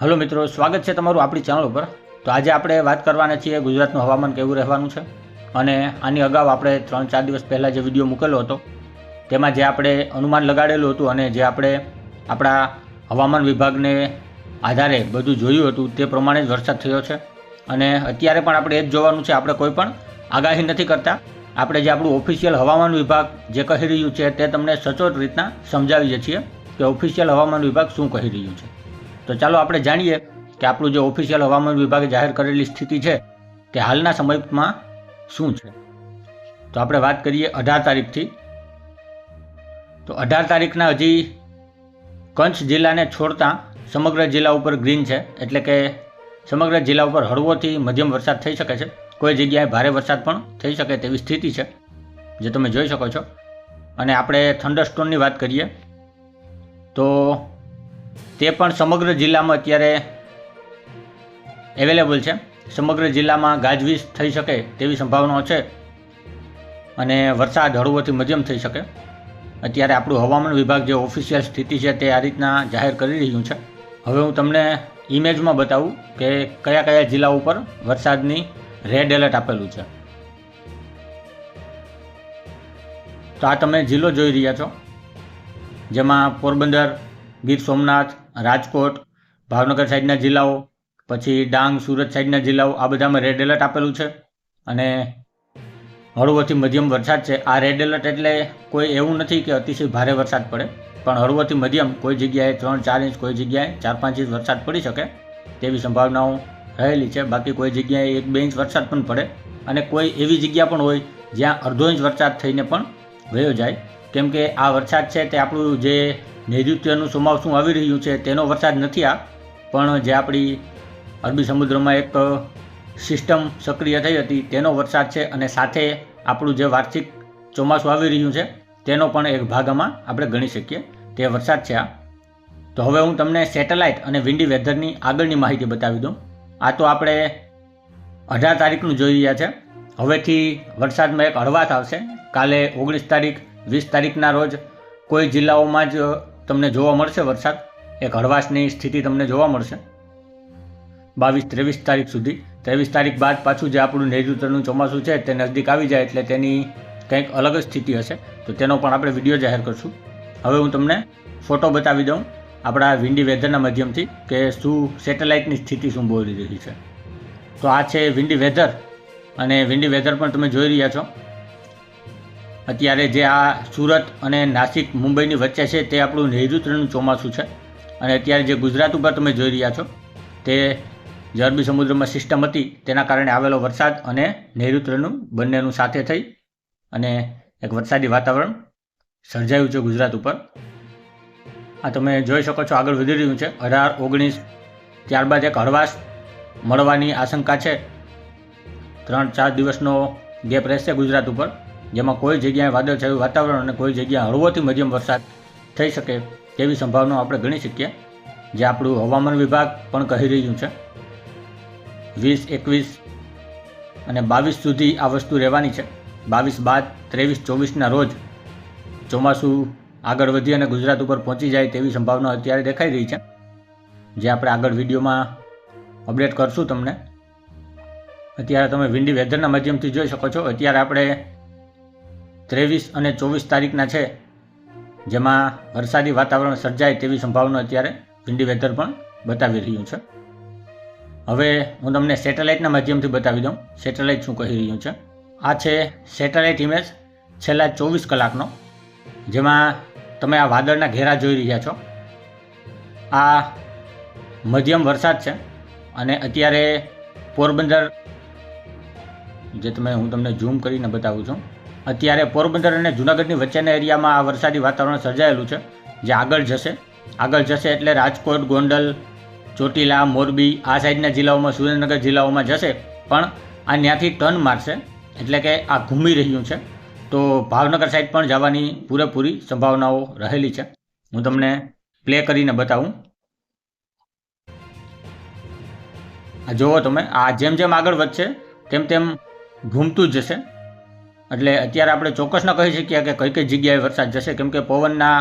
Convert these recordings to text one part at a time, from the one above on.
Hello મિત્રો, સ્વાગત છે તમારું આપણી ચેનલ ઉપર. તો આજે આપણે વાત કરવાના છીએ ગુજરાતનું હવામાન કેવું રહેવાનું છે અને આની અગાઉ આપણે ત્રણ ચાર દિવસ પહેલાં જે વીડિયો મૂકેલો હતો, તેમાં જે આપણે અનુમાન લગાડેલું હતું અને જે આપણે આપણા હવામાન વિભાગને આધારે બધું જોયું હતું તે પ્રમાણે જ વરસાદ થયો છે. અને અત્યારે પણ આપણે એ જ જોવાનું છે, આપણે કોઈ પણ આગાહી નથી કરતા. આપણે જે આપણું ઓફિશિયલ હવામાન વિભાગ જે કહી રહ્યું છે તે તમને સચોટ રીતના સમજાવીએ છીએ કે ઓફિશિયલ હવામાન વિભાગ શું કહી રહ્યું છે. તો ચાલો આપણે જાણીએ કે આપણું જે ઓફિશિયલ હવામાન વિભાગે જાહેર કરેલી સ્થિતિ છે તે હાલના સમયમાં શું છે? તો આપણે વાત કરીએ અઢાર તારીખથી. તો અઢાર તારીખના હજી કચ્છ જિલ્લાને છોડતા સમગ્ર જિલ્લા ઉપર ગ્રીન છે. એટલે કે સમગ્ર જિલ્લા ઉપર હળવોથી મધ્યમ વરસાદ થઈ શકે છે. કોઈ જગ્યાએ ભારે વરસાદ પણ થઈ શકે તેવી સ્થિતિ છે, જે તમે જોઈ શકો છો. અને આપણે થંડરસ્ટોનની વાત કરીએ તો તે પણ સમગ્ર જિલ્લામાં અત્યારે અવેલેબલ છે. સમગ્ર જિલ્લામાં ગાજવીજ થઈ શકે તેવી સંભાવનાઓ છે અને વરસાદ હળવોથી મધ્યમ થઈ શકે. અત્યારે આપણું હવામાન વિભાગ જે ઓફિશિયલ સ્થિતિ છે તે આ રીતના જાહેર કરી રહ્યું છે. હવે હું તમને ઇમેજમાં બતાવું કે કયા કયા જિલ્લા ઉપર વરસાદની રેડ એલર્ટ આપેલું છે. તો આ તમે જિલ્લો જોઈ રહ્યા છો. જેમાં પોરબંદર ગીર સોમનાથ, રાજકોટ, ભાવનગર સાઈડના જિલ્લાઓ, પછી ડાંગ, સુરત સાઈડના જિલ્લાઓ, આ બધામાં રેડ એલર્ટ આપેલું છે. અને હળવોથી મધ્યમ વરસાદ છે. આ રેડ એલર્ટ એટલે કોઈ એવું નથી કે અતિશય ભારે વરસાદ પડે. પણ હળવોથી મધ્યમ કોઈ જગ્યાએ ત્રણ, ચાર ઇંચ કોઈ જગ્યાએ ચાર, પાંચ ઇંચ વરસાદ પડી શકે તેવી સંભાવનાઓ રહેલી છે. બાકી કોઈ જગ્યાએ એક, બે ઇંચ વરસાદ પણ પડે. અને કોઈ એવી જગ્યા પણ હોય જ્યાં અડધો ઇંચ વરસાદ થઈને પણ વયો જાય. કેમ કે આ વરસાદ છે તે આપણું જે નૈઋત્યનું ચોમાસું આવી રહ્યું છે, તેનો વરસાદ નથી આ, પણ જે આપણી અરબી સમુદ્રમાં એક સિસ્ટમ સક્રિય થઈ હતી, તેનો વરસાદ છે અને સાથે આપણું જે વાર્ષિક ચોમાસું આવી રહ્યું છે, તેનો પણ એક ભાગમાં આપણે ગણી શકીએ, તે વરસાદ છે આ. તો હવે હું તમને સેટેલાઇટ અને વિન્ડી વેધરની આગળની માહિતી બતાવી દઉં. આ તો આપણે અઢાર તારીખનું જોઈ રહ્યા છે. હવેથી વરસાદમાં એક હળવાશ આવશે. કાલે ઓગણીસ તારીખ, વીસ તારીખના રોજ કોઈ જિલ્લાઓમાં જ તમને જોવા મળશે વરસાદ. એક હળવાશની સ્થિતિ તમને જોવા મળશે. બાવીસ, ત્રેવીસ તારીખ સુધી. ત્રેવીસ તારીખ બાદ પાછું જે આપણું નૈઋત્યનું ચોમાસું છે, તે નજદીક આવી જાય એટલે તેની કંઈક અલગ જ સ્થિતિ હશે. તો તેનો પણ આપણે વીડિયો જાહેર કરશું. હવે હું તમને ફોટો બતાવી દઉં આપણા વિન્ડી વેધરના માધ્યમથી કે શું સેટેલાઇટની સ્થિતિ શું બોલી રહી છે. તો આ છે વિન્ડી વેધર. અને વિન્ડી વેધર પણ તમે જોઈ રહ્યા છો. અત્યારે જે આ સુરત અને નાસિક મુંબઈની વચ્ચે છે, તે આપણું નૈઋત્યનું ચોમાસું છે. અને અત્યારે જે ગુજરાત ઉપર તમે જોઈ રહ્યા છો, તે જે અરબી સમુદ્રમાં સિસ્ટમ હતી, તેના કારણે આવેલો વરસાદ અને નૈઋત્યનું બંનેનું સાથે થઈ અને એક વરસાદી વાતાવરણ સર્જાયું છે ગુજરાત ઉપર. આ તમે જોઈ શકો છો, આગળ વધી રહ્યું છે. અઢાર, ઓગણીસ, ત્યારબાદ એક હળવાશ મળવાની આશંકા છે. ત્રણ, ચાર દિવસનો ગેપ રહેશે ગુજરાત ઉપર. જેમાં કોઈ જગ્યાએ વાદળછાયું વાતાવરણ અને કોઈ જગ્યાએ હળવોથી મધ્યમ વરસાદ થઈ શકે તેવી સંભાવનાઓ આપણે ગણી શકીએ, જે આપણું હવામાન વિભાગ પણ કહી રહ્યું છે. વીસ, એકવીસ અને બાવીસ સુધી આ વસ્તુ રહેવાની છે. બાવીસ બાદ ત્રેવીસ, ચોવીસના રોજ ચોમાસું આગળ વધી અને ગુજરાત ઉપર પહોંચી જાય તેવી સંભાવના અત્યારે દેખાઈ રહી છે. જે આપણે આગળ વિડીયોમાં અપડેટ કરશું તમને. અત્યારે તમે વિન્ડી વેધરના માધ્યમથી જોઈ શકો છો. અત્યારે આપણે ત્રેવીસ અને ચોવીસ તારીખના છે, જેમાં વરસાદી વાતાવરણ સર્જાય તેવી સંભાવના અત્યારે વિન્ડી વેધર પણ બતાવી રહ્યું છે. હવે હું તમને સેટેલાઇટના માધ્યમથી બતાવી દઉં, સેટેલાઇટ શું કહી રહ્યું છે? આ છે સેટેલાઇટ ઇમેજ છેલ્લા ચોવીસ કલાકનો, જેમાં તમે આ વાદળના ઘેરા જોઈ રહ્યા છો. આ મધ્યમ વરસાદ છે અને અત્યારે પોરબંદર, જે તમે હું તમને ઝૂમ કરીને બતાવું છું અત્યારે પોરબંદર અને જૂનાગઢની વચ્ચેના એરિયામાં આ વરસાદી વાતાવરણ સર્જાયેલું છે, જે આગળ જશે. આગળ જશે એટલે રાજકોટ, ગોંડલ, ચોટીલા, મોરબી, આ સાઈડના જિલ્લાઓમાં, સુરેન્દ્રનગર જિલ્લાઓમાં જશે. પણ આ ત્યાંથી ટર્ન મારશે, એટલે કે આ ઘૂમી રહ્યું છે. તો ભાવનગર સાઈડ પણ જવાની પૂરેપૂરી સંભાવનાઓ રહેલી છે. હું તમને પ્લે કરીને બતાવું. આ જુઓ તમે, આ જેમ જેમ આગળ વધશે, તેમ તેમ ઘૂમતું જશે. એટલે અત્યારે આપણે ચોક્કસ ન કહી શકીએ કે કઈ કઈ જગ્યાએ વરસાદ જશે. કેમ કે પવનના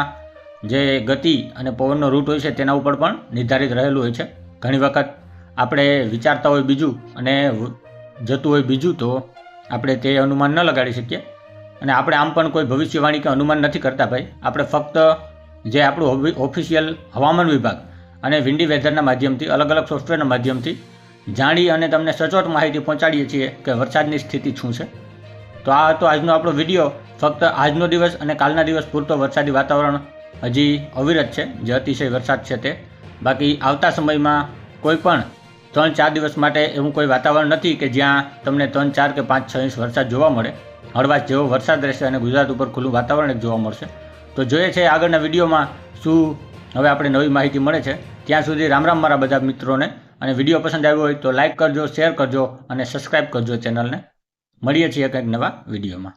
જે ગતિ અને પવનનો રૂટ હોય છે તેના ઉપર પણ નિર્ધારિત રહેલું હોય છે. ઘણી વખત આપણે વિચારતા હોય બીજું અને જતું હોય બીજું તો આપણે તે અનુમાન ન લગાડી શકીએ. અને આપણે આમ પણ કોઈ ભવિષ્યવાણી કે અનુમાન નથી કરતા ભાઈ. આપણે ફક્ત જે આપણું ઓફિશિયલ હવામાન વિભાગ અને વિન્ડી વેધરના માધ્યમથી અલગ અલગ સોફ્ટવેરના માધ્યમથી જાણી અને તમને સચોટ માહિતી પહોંચાડીએ છીએ કે વરસાદની સ્થિતિ શું છે. તો આ હતો આજનો આપણો વીડિયો ફક્ત આજનો દિવસ અને કાલના દિવસ પૂરતો વરસાદી વાતાવરણ હજી અવિરત છે, જે અતિશય વરસાદ છે તે. બાકી આવતા સમયમાં કોઈ પણ ત્રણ ચાર દિવસ માટે એવું કોઈ વાતાવરણ નથી કે જ્યાં તમને ત્રણ, ચાર કે પાંચ, છ ઇંચ વરસાદ જોવા મળે. હળવાશ જેવો વરસાદ રહેશે અને ગુજરાત ઉપર ખુલ્લું વાતાવરણ જોવા મળશે. તો જોઈએ છે આગળના વિડીયોમાં શું હવે આપણે નવી માહિતી મળે છે. ત્યાં સુધી રામ રામ મારા બધા મિત્રોને. અને વીડિયો પસંદ આવ્યો હોય તો લાઇક કરજો, શેર કરજો અને સબસ્ક્રાઈબ કરજો ચેનલને. મળીએ છીએ કંઈક નવા વિડીયોમાં.